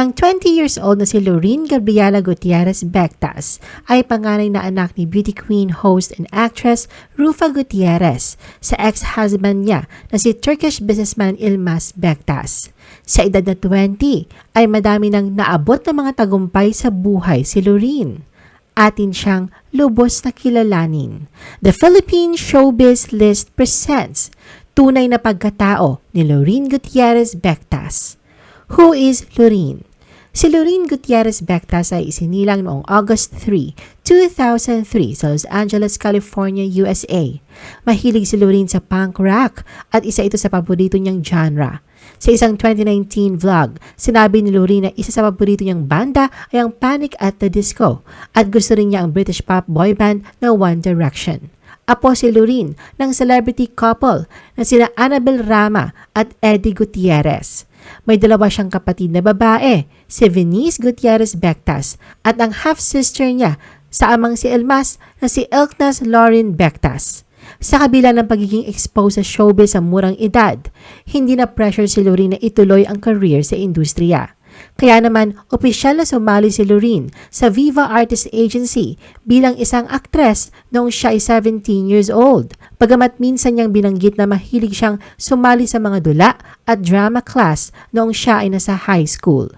Ang 20 years old na si Lorene Gabriela Gutierrez Bectas ay panganay na anak ni beauty queen, host, and actress Rufa Gutierrez sa ex-husband niya na si Turkish businessman Ilmas Bectas. Sa edad na 20 ay madami nang naabot ng mga tagumpay sa buhay si Lorene. Atin siyang lubos na kilalanin. The Philippine Showbiz List presents Tunay na Pagkatao ni Lorene Gutierrez Bectas. Who is Lorene? Si Lorene Gutierrez Bectas ay isinilang noong August 3, 2003 sa Los Angeles, California, USA. Mahilig si Lorene sa punk rock at isa ito sa paborito niyang genre. Sa isang 2019 vlog, sinabi ni Lorene na isa sa paborito niyang banda ay ang Panic at the Disco at gusto rin niya ang British pop boy band na One Direction. Apo si Lorene ng celebrity couple na sina Annabel Rama at Eddie Gutierrez. May dalawa siyang kapatid na babae, si Venice Gutierrez Bectas at ang half-sister niya sa amang si Elmas na si Elknas Lauren Bectas. Sa kabila ng pagiging exposed sa showbiz sa murang edad, hindi na pressure si Lorene na ituloy ang career sa industriya. Kaya naman, opisyal na sumali si Lorene sa Viva Artist Agency bilang isang aktres noong siya ay 17 years old. Pagamat minsan niyang binanggit na mahilig siyang sumali sa mga dula at drama class noong siya ay nasa high school.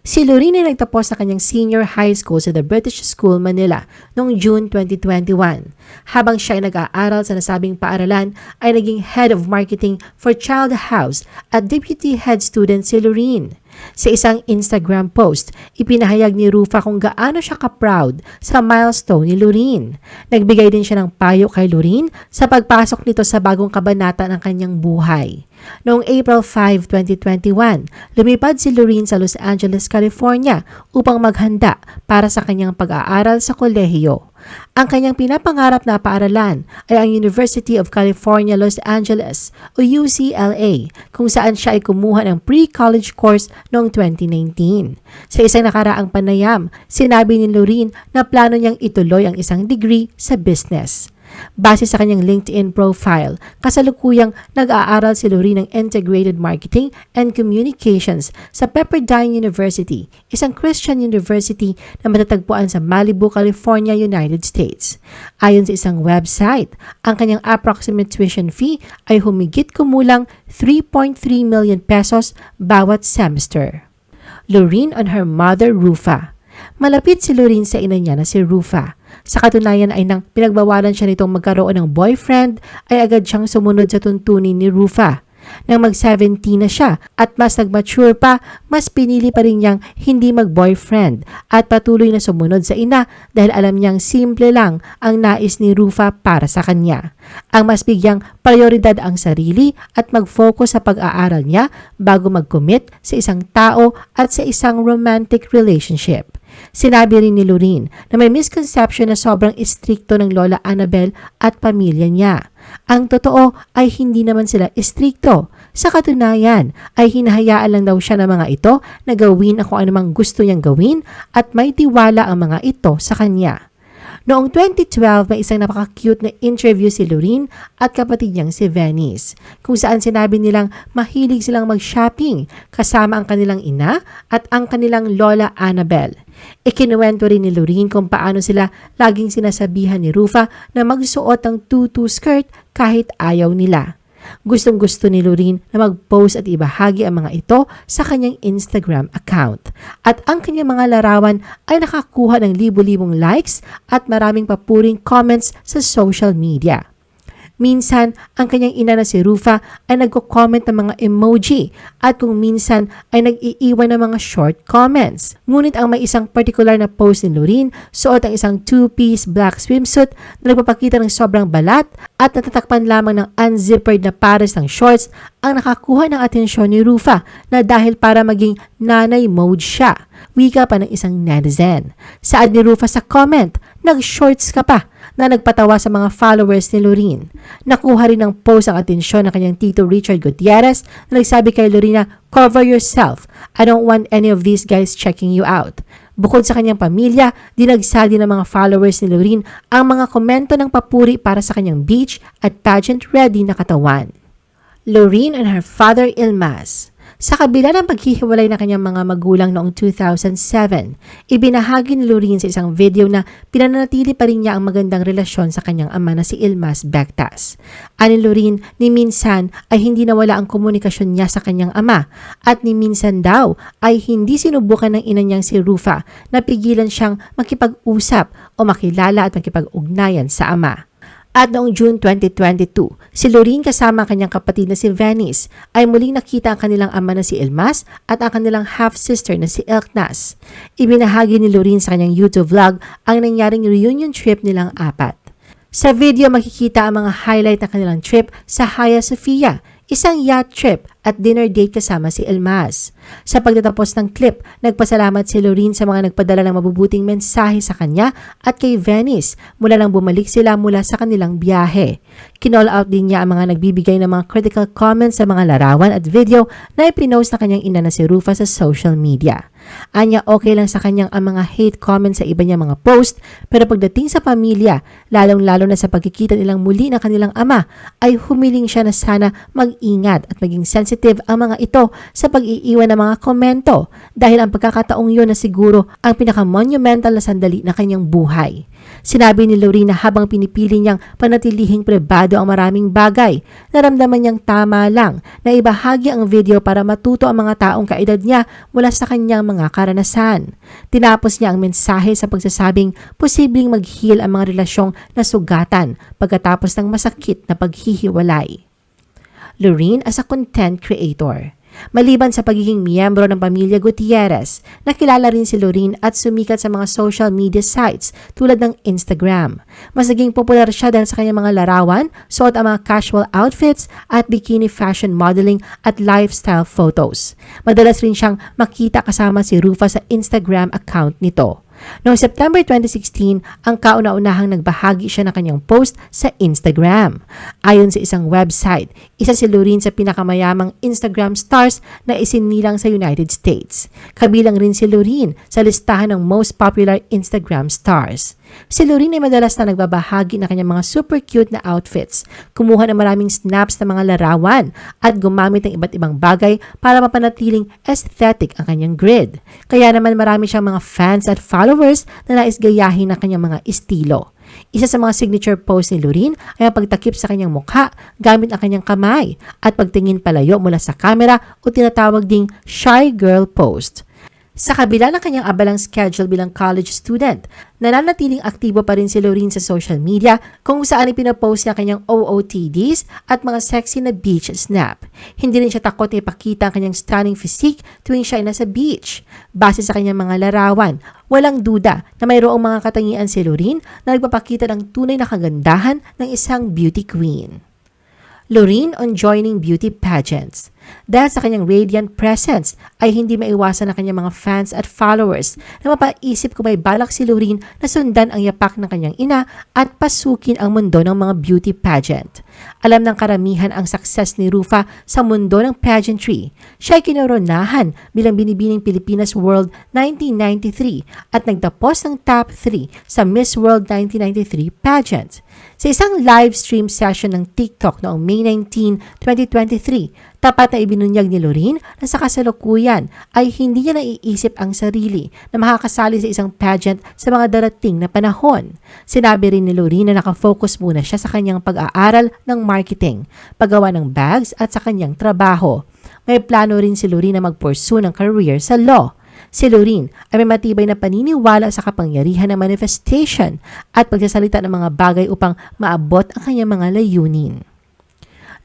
Si Lorene ay nagtapos sa kanyang senior high school sa The British School, Manila noong June 2021. Habang siya ay nag-aaral sa nasabing paaralan, ay naging head of marketing for Child House at deputy head student si Lorene. Sa isang Instagram post, ipinahayag ni Rufa kung gaano siya ka-proud sa milestone ni Lorene. Nagbigay din siya ng payo kay Lorene sa pagpasok nito sa bagong kabanata ng kanyang buhay. Noong April 5, 2021, lumipad si Lorene sa Los Angeles, California upang maghanda para sa kanyang pag-aaral sa kolehiyo. Ang kanyang pinapangarap na paaralan ay ang University of California, Los Angeles o UCLA kung saan siya ay kumuha ng pre-college course noong 2019. Sa isang nakaraang panayam, sinabi ni Lorene na plano niyang ituloy ang isang degree sa business. Base sa kanyang LinkedIn profile, kasalukuyang nag-aaral si Lorene ng Integrated Marketing and Communications sa Pepperdine University, isang Christian university na matatagpuan sa Malibu, California, United States. Ayon sa isang website, ang kanyang approximate tuition fee ay humigit kumulang 3.3 million pesos bawat semester. Lorene on her mother Rufa. Malapit si Lorene sa ina niya na si Rufa. Sa katunayan ay nang pinagbawalan siya nitong magkaroon ng boyfriend ay agad siyang sumunod sa tuntunin ni Rufa. Nang mag-17 na siya at mas nag-mature pa, mas pinili pa rin niyang hindi mag-boyfriend at patuloy na sumunod sa ina dahil alam niyang simple lang ang nais ni Rufa para sa kanya. Ang mas bigyang prioridad ang sarili at mag-focus sa pag-aaral niya bago mag-commit sa isang tao at sa isang romantic relationship. Sinabi rin ni Lorene na may misconception na sobrang istrikto ng Lola Annabel at pamilya niya. Ang totoo ay hindi naman sila istrikto. Sa katunayan ay hinahayaan lang daw siya ng mga ito na gawin kung anumang gusto niyang gawin at may tiwala ang mga ito sa kanya. Noong 2012, may isang napaka-cute na interview si Lorene at kapatid niyang si Venice, kung saan sinabi nilang mahilig silang mag-shopping kasama ang kanilang ina at ang kanilang lola Annabel. Ikinuwento rin ni Lorene kung paano sila laging sinasabihan ni Rufa na magsuot ng tutu skirt kahit ayaw nila. Gustong gusto ni Lorene na mag-post at ibahagi ang mga ito sa kanyang Instagram account. At ang kanyang mga larawan ay nakakuha ng libu-libong likes at maraming papuring comments sa social media. Minsan, ang kanyang ina na si Rufa ay nagko-comment ng mga emoji at kung minsan ay nag-iiwan ng mga short comments. Ngunit ang may isang particular na post ni Lorene, suot ang isang two-piece black swimsuit na nagpapakita ng sobrang balat at natatakpan lamang ng unzippered na pares ng shorts ang nakakuha ng atensyon ni Rufa na dahil para maging nanay mode siya. Wika pa ng isang netizen. Saad ni Rufa sa comment, nag-shorts ka pa na nagpatawa sa mga followers ni Lorene. Nakuha rin ng post ang atensyon ng kanyang tito Richard Gutierrez na nagsabi kay Lorena, cover yourself. I don't want any of these guys checking you out. Bukod sa kanyang pamilya, dinagsal din ng mga followers ni Lorene ang mga komento ng papuri para sa kanyang beach at pageant ready na katawan. Lorene and her father Ilmas Sa kabila ng paghihiwalay ng kanyang mga magulang noong 2007, ibinahagi ni Loreen sa isang video na pinanatili pa rin niya ang magandang relasyon sa kanyang ama na si Ilmas Bectas. Ani Loreen, ni minsan ay hindi nawala ang komunikasyon niya sa kanyang ama at ni minsan daw ay hindi sinubukan ng ina niyang si Rufa na pigilan siyang makipag-usap o makilala at makipag-ugnayan sa ama. At noong June 2022, si Loreen kasama ang kanyang kapatid na si Venice ay muling nakita ang kanilang ama na si Elmas at ang kanilang half-sister na si Elknas. Ibinahagi ni Loreen sa kanyang YouTube vlog ang nangyaring reunion trip nilang apat. Sa video makikita ang mga highlight ng kanilang trip sa Hagia Sophia, isang yacht trip at dinner date kasama si Elmas. Sa pagtatapos ng clip, nagpasalamat si Loreen sa mga nagpadala ng mabubuting mensahe sa kanya at kay Venice mula nang bumalik sila mula sa kanilang biyahe. Kinall out din niya ang mga nagbibigay ng mga critical comments sa mga larawan at video na ipinost na kanyang ina na si Rufa sa social media. Anya okay lang sa kanyang ang mga hate comments sa iba niya mga post pero pagdating sa pamilya, lalong-lalo na sa pagkikita nilang muli ng kanilang ama, ay humiling siya na sana mag-ingat at maging sensitive ang mga ito sa pag-iiwan ng mga komento dahil ang pagkakataong yun na siguro ang pinaka-monumental na sandali na kanyang buhay. Sinabi ni Lorena habang pinipili niyang panatilihing pribado ang maraming bagay, naramdaman niyang tama lang na ibahagi ang video para matuto ang mga taong kaedad niya mula sa kanyang mga karanasan. Tinapos niya ang mensahe sa pagsasabing posibleng mag-heal ang mga relasyong nasugatan pagkatapos ng masakit na paghihiwalay. Lorene as a content creator. Maliban sa pagiging miyembro ng pamilya Gutierrez, nakilala rin si Lorene at sumikat sa mga social media sites tulad ng Instagram. Mas naging popular siya dahil sa kanyang mga larawan, suot ang mga casual outfits at bikini fashion modeling at lifestyle photos. Madalas rin siyang makita kasama si Rufa sa Instagram account nito. Noong September 2016, ang kauna-unahang nagbahagi siya ng kanyang post sa Instagram. Ayon sa isang website, isa si Loreen sa pinakamayamang Instagram stars na isinilang sa United States. Kabilang rin si Loreen sa listahan ng most popular Instagram stars. Si Lorene ay madalas na nagbabahagi ng kanyang mga super cute na outfits, kumuha ng maraming snaps ng mga larawan, at gumamit ng iba't ibang bagay para mapanatiling aesthetic ang kanyang grid. Kaya naman marami siyang mga fans at followers na nais gayahin ng kanyang mga estilo. Isa sa mga signature pose ni Lorene ay ang pagtakip sa kanyang mukha gamit ang kanyang kamay at pagtingin palayo mula sa camera o tinatawag ding shy girl pose. Sa kabila ng kanyang abalang schedule bilang college student, nananatiling aktibo pa rin si Lorene sa social media kung saan ipinopost niya kanyang OOTDs at mga sexy na beach snap. Hindi rin siya takot ipakita ang kanyang stunning physique tuwing siya ay nasa beach. Base sa kanyang mga larawan, walang duda na mayroong mga katangian si Lorene na nagpapakita ng tunay na kagandahan ng isang beauty queen. Lorene on joining beauty pageants. Dahil sa kanyang radiant presence ay hindi maiwasan ng kanyang mga fans at followers na mapaisip kung may balak si Lorene na sundan ang yapak ng kanyang ina at pasukin ang mundo ng mga beauty pageant. Alam ng karamihan ang success ni Rufa sa mundo ng pageantry. Siya ay kinoronahan bilang binibining Pilipinas World 1993 at nagtapos ng top 3 sa Miss World 1993 pageant. Sa isang live stream session ng TikTok noong May 19, 2023, tapat na ibinunyag ni Lorene na sa kasalukuyan ay hindi niya naiisip ang sarili na makakasali sa isang pageant sa mga darating na panahon. Sinabi rin ni Lorene na nakafocus muna siya sa kanyang pag-aaral ng marketing, paggawa ng bags at sa kanyang trabaho. May plano rin si Lorene na mag-pursue ng career sa law. Si Lorene ay may matibay na paniniwala sa kapangyarihan ng manifestation at pagsasalita ng mga bagay upang maabot ang kanyang mga layunin.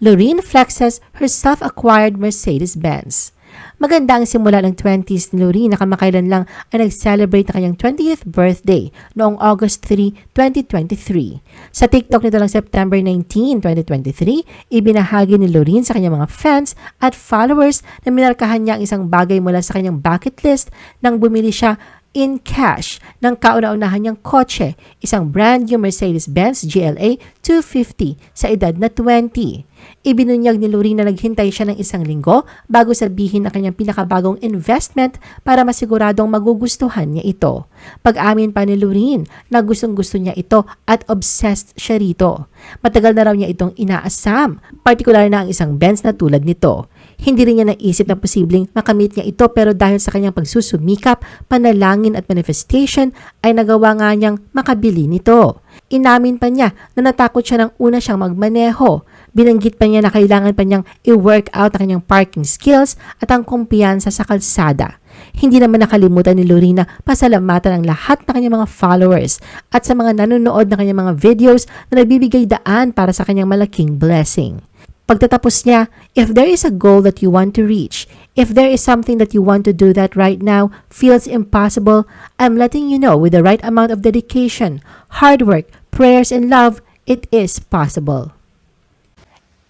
Lorene flexes her self-acquired Mercedes-Benz. Maganda ang simula ng 20s ni Lorene na kamakailan lang ay nag-celebrate na kanyang 20th birthday noong August 3, 2023. Sa TikTok nito lang September 19, 2023, ibinahagi ni Lorene sa kanyang mga fans at followers na minarkahan niya ang isang bagay mula sa kanyang bucket list nang bumili siya in cash ng kauna-unahan niyang kotse, isang brand new Mercedes-Benz GLA 250 sa edad na 20. Ibinunyag ni Lorene na naghintay siya ng isang linggo bago sabihin ang kanyang pinakabagong investment para masiguradong magugustuhan niya ito. Pag-amin pa ni Lorene na gustong gusto niya ito at obsessed siya rito. Matagal na raw niya itong inaasam, partikular na ang isang Benz na tulad nito. Hindi rin niya naisip na posibleng makamit niya ito pero dahil sa kanyang pagsusumikap, panalangin at manifestation ay nagawa nga niyang makabili nito. Inamin pa niya na natakot siya nang una siyang magmaneho. Binanggit pa niya na kailangan pa niyang i-work out ang kanyang parking skills at ang kumpiyansa sa kalsada. Hindi naman nakalimutan ni Lorena pasalamatan ang lahat ng kanyang mga followers at sa mga nanonood ng kanyang mga videos na nagbibigay daan para sa kanyang malaking blessing. Pagtatapos niya, if there is a goal that you want to reach, if there is something that you want to do that right now feels impossible, I'm letting you know with the right amount of dedication, hard work, prayers, and love, it is possible.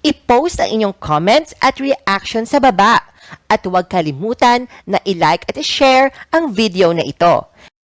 I-post ang inyong comments at reaction sa baba. At huwag kalimutan na i-like at i-share ang video na ito.